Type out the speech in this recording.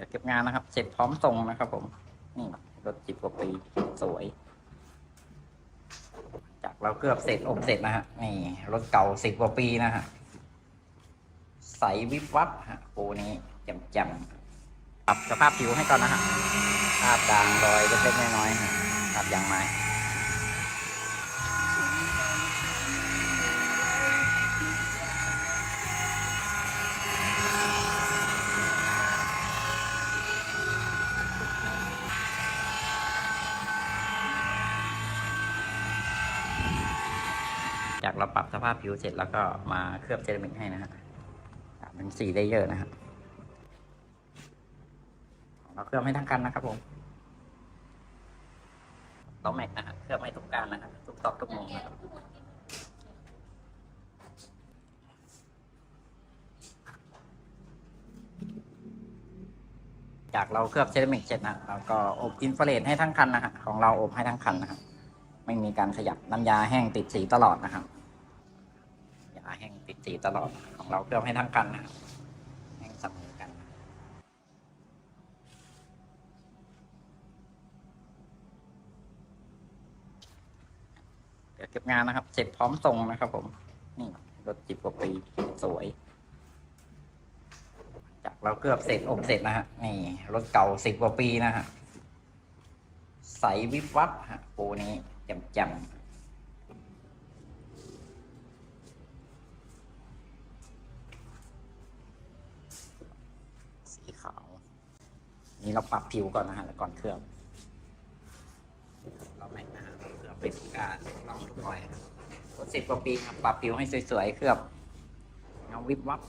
ดี๋ยวเก็บงานนะครับ เสร็จพร้อมส่งนะครับผม นี่รถจิบกว่าปีสวย จากเราเกือบเสร็จอบเสร็จนะฮะ นี่รถเก่าสิบกว่าปีนะฮะ ใสวิบวับฮะโปนี้แจ่มๆปรับสภาพผิวให้ก่อนนะฮะภาพด่างรอยเล็กๆน้อยๆฮะภาพยางไม้ จากเราปรับสภาพผิวเสร็จแล้วก็มาเคลือบเซรามิกให้นะฮะอะเป็นสีเลเยอร์นะฮะเราเคลือบให้ทั้งคันนะครับผมล้อแม็กนะฮะเคลือบให้ทุกการนะครับทุกตอกทุกมุมนะครับจากเราเคลือบเซรามิกเสร็จนะเราก็อบอินฟราเรดให้ทั้งคันนะฮะของเราอบให้ทั้งคันนะครับ ไม่มีการขยับน้ำยาแห้งติดสีตลอดนะครับยาแห้งติดสีตลอดของเราเคลือบให้ทั้งกันนะครับแห้งเสมอกันเดี๋ยวเก็บงานนะครับ เสร็จพร้อมส่งนะครับผมนี่รถจิบกว่าปีสวย จากเราเกือบเสร็จอบเสร็จนะฮะนี่รถเก่าสิบกว่าปีนะฮะใสวิบวับฮะปูนี้ แจ่มๆสีขาว นี่เราปรับผิวก่อนนะฮะแล้วก่อนเคลือบเราไม่นะฮะเคลือบเป็นการลองดูหน่อยรถสิบกว่าปีครับปรับผิวให้สวยๆเคลือบเงาวิบวับ